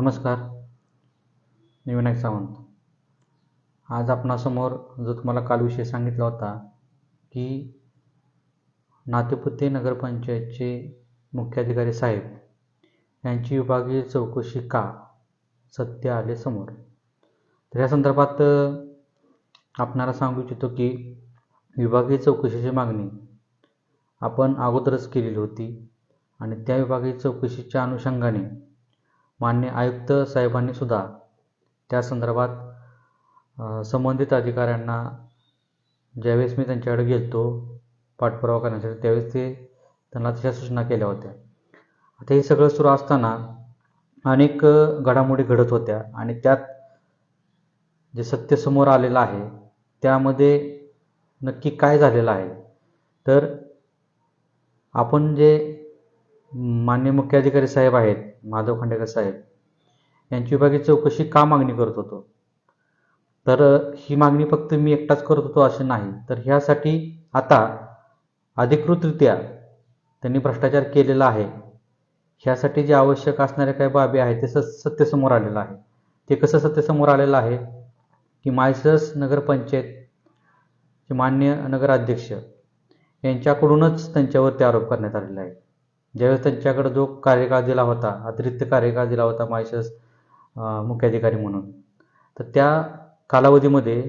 नमस्कार. मी विनायक सावंत. आज आपणासमोर जो तुम्हाला काल विषय सांगितला होता की नातेपुते नगरपंचायतचे मुख्याधिकारी साहेब यांची विभागीय चौकशी का? सत्य आले समोर. तर या संदर्भात आपणाला सांगू इच्छितो की विभागीय चौकशीची मागणी आपण अगोदरच केलेली होती आणि त्या विभागीय चौकशीच्या अनुषंगाने मान्य आयुक्त साहेबांनी सुद्धा त्या संदर्भात संबंधित अधिकाऱ्यांना ज्यावेळेस मी त्यांच्याकडे गेलतो पाठपुरावा करण्यासाठी त्यावेळेस ते त्यांना तशा सूचना केल्या होत्या. आता हे सगळं सुरू असताना अनेक घडामोडी घडत होत्या आणि त्यात जे सत्य समोर आलेलं आहे त्यामध्ये नक्की काय झालेलं आहे? तर आपण जे मान्य मुख्याधिकारी साहेब आहेत माधव खांडेकर साहेब यांची विभागीय चौकशी का मागणी करत होतो? तर ही मागणी फक्त मी एकटाच करत होतो असे नाही. तर ह्यासाठी आता अधिकृतरित्या त्यांनी भ्रष्टाचार केलेला आहे. ह्यासाठी जे आवश्यक असणाऱ्या काही बाबी आहेत ते स सत्य समोर आलेलं आहे. ते कसं सत्य समोर आलेलं आहे? की माळशिरस नगरपंचायतचे मान्य नगराध्यक्ष यांच्याकडूनच त्यांच्यावरती आरोप करण्यात आलेला आहे. ज्यावेळेस त्यांच्याकडं जो कार्यकाळ दिला होता अतिरिक्त कार्यकाळ दिला होता मायशस मुख्याधिकारी म्हणून तर त्या कालावधीमध्ये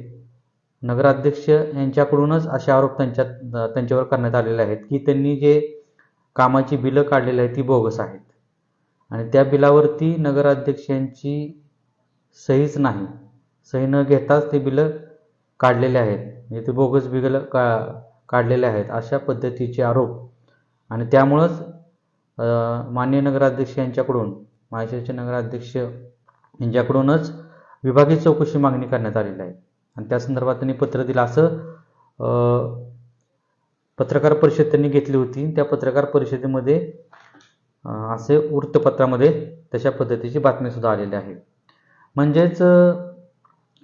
नगराध्यक्ष यांच्याकडूनच असे आरोप त्यांच्या त्यांच्यावर करण्यात आलेले आहेत की त्यांनी जे कामाची बिलं काढलेली आहेत ती बोगस आहेत. आणि त्या बिलावरती नगराध्यक्षांची सहीच नाही. सही न घेताच ते बिलं काढलेले आहेत. म्हणजे ते बोगस बिलं का काढलेले आहेत अशा पद्धतीचे आरोप. आणि त्यामुळंच माननीय नगराध्यक्ष यांच्याकडून महाराष्ट्राचे नगराध्यक्ष यांच्याकडूनच विभागीय चौकशी मागणी करण्यात आलेली आहे. आणि त्या संदर्भात त्यांनी पत्र दिलं असं पत्रकार परिषद त्यांनी घेतली होती. त्या पत्रकार परिषदेमध्ये असे वृत्तपत्रामध्ये तशा पद्धतीची बातमीसुद्धा आलेली आहे. म्हणजेच अ,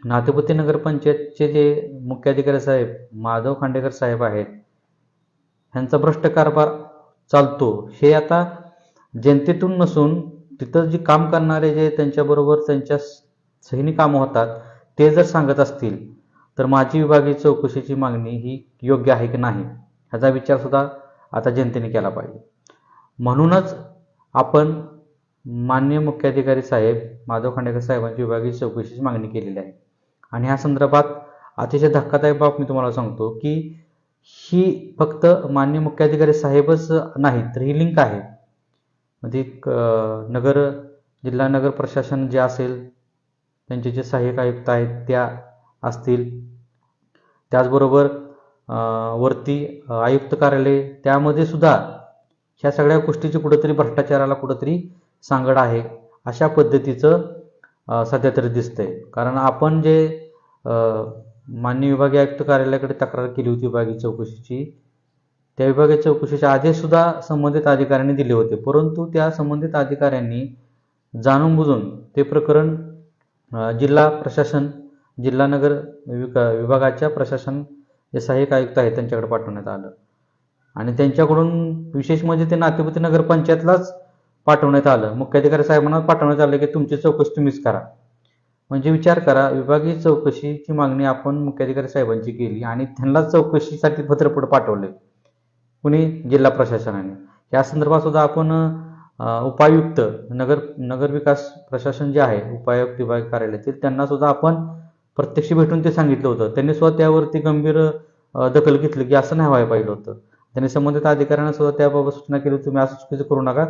नातेपुते नगरपंचायतचे जे मुख्याधिकारी साहेब माधव खांडेकर साहेब आहेत ह्यांचा भ्रष्ट कारभार चालतो. हे आता जनतेतून नसून तिथं जे काम करणारे जे त्यांच्याबरोबर त्यांच्या सहीनी कामं होतात ते जर सांगत असतील तर माझी विभागीय चौकशीची मागणी ही योग्य आहे की नाही ह्याचा विचारसुद्धा आता जनतेने केला पाहिजे. म्हणूनच आपण माननीय मुख्याधिकारी साहेब माधव खांडेकर साहेबांची विभागीय चौकशीची मागणी केलेली आहे. आणि ह्या संदर्भात अतिशय धक्कादायक बाब मी तुम्हाला सांगतो की ही फक्त मान्य मुख्याधिकारी साहेबच नाही तर ही लिंक आहे. म्हणजे क- नगर जिल्हा नगर प्रशासन जे असेल त्यांचे जे सहाय्यक आयुक्त आहेत त्या असतील. त्याचबरोबर वरती आयुक्त कार्यालय त्यामध्ये सुद्धा ह्या सगळ्या गोष्टीची कुठंतरी भ्रष्टाचाराला कुठंतरी सांगड आहे अशा पद्धतीचं सध्या तरी दिसतंय. कारण आपण जे मान्य विभागीय आयुक्त कार्यालयाकडे तक्रार केली होती विभागीय चौकशीची. त्या विभागीय चौकशीचे आदेश सुद्धा संबंधित अधिकाऱ्यांनी दिले होते. परंतु त्या संबंधित अधिकाऱ्यांनी जाणून बुजून ते प्रकरण जिल्हा प्रशासन जिल्हा नगर विका विभागाच्या प्रशासन जे सहाय्यक आयुक्त आहेत त्यांच्याकडे पाठवण्यात आलं. आणि त्यांच्याकडून विशेष म्हणजे ते नातेपुते नगरपंचायतलाच पाठवण्यात आलं. मुख्याधिकारी साहेबांना पाठवण्यात आलं की तुमची चौकशी तुम्हीच करा. म्हणजे विचार करा विभागीय चौकशीची मागणी आपण मुख्याधिकारी साहेबांची केली आणि त्यांना चौकशीसाठी पत्रपुढे पाठवले पुणे जिल्हा प्रशासनाने. या संदर्भात सुद्धा आपण उपायुक्त नगर नगर विकास प्रशासन जे आहे उपायुक्त विभाग कार्यालयातील त्यांना सुद्धा आपण प्रत्यक्ष भेटून ते सांगितलं होतं. त्यांनी सुद्धा त्यावरती गंभीर दखल घेतली की असं नाही व्हायला पाहिजे होतं. त्यांनी संबंधित अधिकाऱ्यांना सुद्धा त्याबाबत सूचना केली तुम्ही असं चुकीचं करू नका.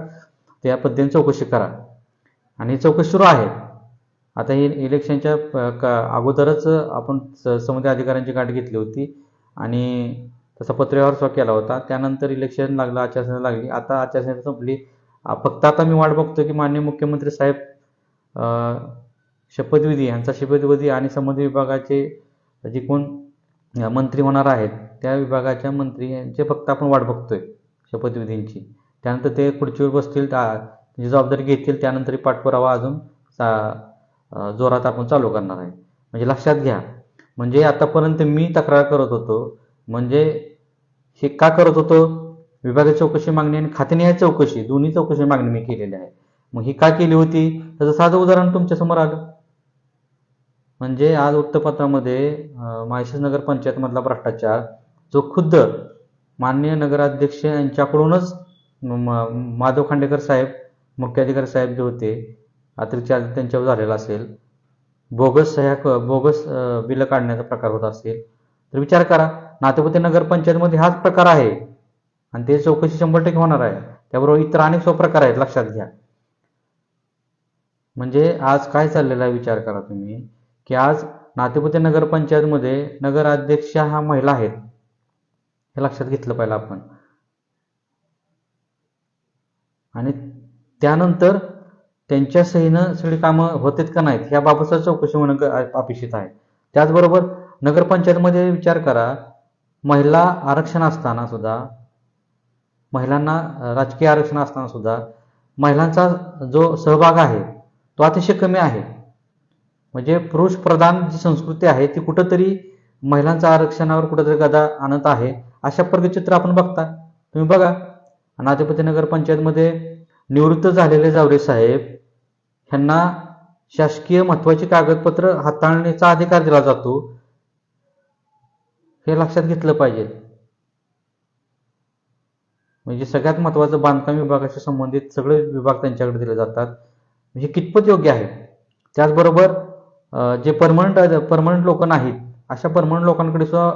त्या पद्धतीने चौकशी करा. आणि चौकशी सुरू आहे. आता हे इलेक्शनच्या का- अगोदरच आपण स- संबंधित अधिकाऱ्यांची गाठ घेतली होती. आणि तसा पत्रव्यवहार सुद्धा केला होता. त्यानंतर इलेक्शन लागलं आचारसंहिता लागली. आता आचारसंहिता संपली. फक्त आता मी वाट बघतो की माननीय मुख्यमंत्री साहेब शपथविधी यांचा शपथविधी आणि संबंधित विभागाचे जे कोण मंत्री होणार आहेत त्या विभागाच्या मंत्री यांचे फक्त आपण वाट बघतोय शपथविधींची. त्यानंतर ते खुर्चीवर बसतील जी जबाबदारी घेतील त्यानंतर पाठपुरावा अजून सा- जोरात आपण चालू करणार आहे. म्हणजे लक्षात घ्या. म्हणजे आतापर्यंत मी तक्रार करत होतो. म्हणजे हे का करत होतो? विभागीय चौकशी मागणी आणि खातेनिहाय चौकशी दोन्ही चौकशी मागणी मी केलेली आहे मग ही का केली होती? त्याचं साधं उदाहरण तुमच्यासमोर आलं. म्हणजे आज वृत्तपत्रामध्ये अं, माळशेज नगर पंचायतमधला भ्रष्टाचार जो खुद्द माननीय नगराध्यक्ष यांच्याकडूनच माधव खांडेकर साहेब मुख्याधिकारी साहेब जे होते अतिरिक्त त्यांच्यावर झालेला असेल. बोगस सह्या क- बोगस बिल बिलं काढण्याचा प्रकार होत असेल. तर विचार करा नातेपुते नगर पंचायतमध्ये हाच प्रकार आहे. आणि ते चौकशी शंभर टक्के होणार आहे. त्याबरोबर इतर अनेक सो प्रकार आहेत लक्षात घ्या. म्हणजे आज काय चाललेला आहे विचार करा तुम्ही की आज नातेपुते नगर पंचायतमध्ये नगराध्यक्ष ह्या महिला आहेत. हे लक्षात घेतलं पाहिजे आपण. आणि त्यानंतर त्यांच्या सहीनं सगळी कामं होतात का नाहीत याबाबतचा चौकशी होणं अपेक्षित आहे. त्याचबरोबर नगरपंचायतमध्ये विचार करा महिला आरक्षण असताना सुद्धा महिलांना राजकीय आरक्षण असताना सुद्धा महिलांचा जो सहभाग आहे तो अतिशय कमी आहे. म्हणजे पुरुष प्रधान जी संस्कृती आहे ती कुठंतरी महिलांचा आरक्षणावर कुठंतरी गदा आणत आहे अशा प्रकारचे चित्र आपण बघता. तुम्ही बघा अनाधिपती नगरपंचायतमध्ये निवृत्त झालेले जावरे साहेब ह्यांना शासकीय महत्वाची कागदपत्र हाताळण्याचा अधिकार दिला जातो हे लक्षात घेतलं पाहिजे. म्हणजे सगळ्यात महत्वाचं बांधकाम विभागाशी संबंधित सगळे विभाग त्यांच्याकडे दिले जातात. म्हणजे कितपत योग्य आहे? त्याचबरोबर जे परमनंट परमनंट लोक नाहीत अशा परमनंट लोकांकडे सुद्धा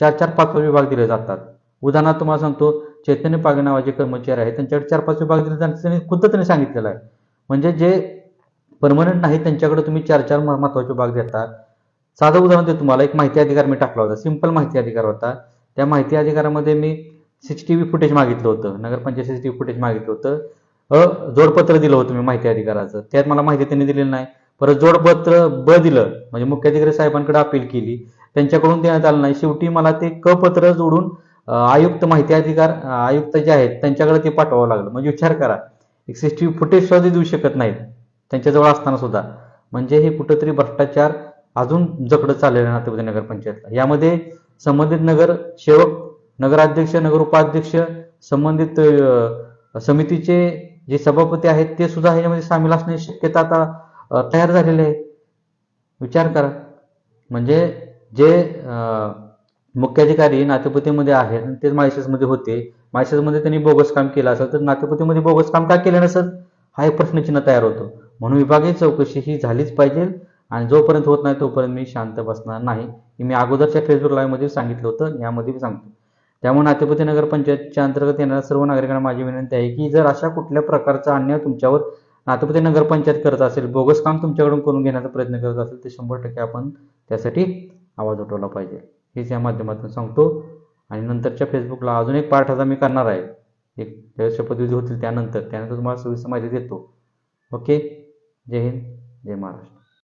चार चार पाच विभाग दिले जातात. उदाहरणार्थ तुम्हाला सांगतो चैतन्य पागे नावाचे कर्मचारी आहेत. त्यांच्याकडे चार पाच विभाग दिले. जातात त्यांनी खुद्द त्यांनी सांगितलेलं आहे. म्हणजे जे परमनंट नाही त्यांच्याकडे तुम्ही चार चार महत्त्वाचे विभाग देता. साधं उदाहरण देतो तुम्हाला. एक माहिती अधिकार मी टाकला होता. सिंपल माहिती अधिकार होता. त्या माहिती अधिकारामध्ये मी सिक्स्टी व्ही फुटेज मागितलं होतं. नगरपंचायत व्ही फुटेज मागितलं होतं. अ जोडपत्र दिलं होतं मी माहिती अधिकाराचं. त्यात मला माहिती त्यांनी दिलेली नाही. परत जोडपत्र ब दिलं. म्हणजे मुख्याधिकारी साहेबांकडे अपील केली. त्यांच्याकडून देण्यात आलं नाही. शेवटी मला ते क पत्र जोडून आयुक्त माहिती अधिकार आयुक्त जे आहेत त्यांच्याकडे ते पाठवावं लागलं. म्हणजे विचार करा एक सिक्स्टी फुटेज सुद्धा देऊ शकत नाहीत त्यांच्याजवळ असताना सुद्धा. म्हणजे हे कुठंतरी भ्रष्टाचार अजून जकडं चाललेलं आहे नातेपुते नगरपंचायतला यामध्ये संबंधित नगर सेवक नगराध्यक्ष नगर उपाध्यक्ष संबंधित समितीचे जे सभापती आहेत ते सुद्धा ह्याच्यामध्ये सामील असण्याची शक्यता आता तयार झालेली आहे. विचार करा. म्हणजे जे मुख्याधिकारी नातेपुतीमध्ये आहेत तेच माळशेजमध्ये होते. मायसेसमध्ये त्यांनी बोगस काम केलं असेल तर नातेपुतीमध्ये बोगस काम का केलं नसेल हा एक प्रश्नचिन्ह तयार होतो. म्हणून विभागीय चौकशी ही झालीच पाहिजे आणि जोपर्यंत होत नाही तोपर्यंत मी शांत बसणार नाही हे मी अगोदरच्या फेसबुक लाईव्हमध्ये सांगितलं होतं यामध्ये मी सांगतो. त्यामुळे नातेपुते नगरपंचायतच्या अंतर्गत येणाऱ्या सर्व नागरिकांना माझी विनंती आहे की जर अशा कुठल्या प्रकारचा अन्याय तुमच्यावर नातेपुते नगरपंचायत करत असेल बोगस काम तुमच्याकडून करून घेण्याचा प्रयत्न करत असेल तर शंभर टक्के आपण त्यासाठी आवाज उठवला पाहिजे. हेच या माध्यमातून सांगतो. आणि नंतरच्या फेसबुकला अजून एक पार्ट आता मी करणार आहे. एक ज्यावेळेस शपथविधी होतील त्यानंतर. त्यानंतर तुम्हाला सविस्तर माहिती देतो. ओके? जय हिंद. जय महाराष्ट्र.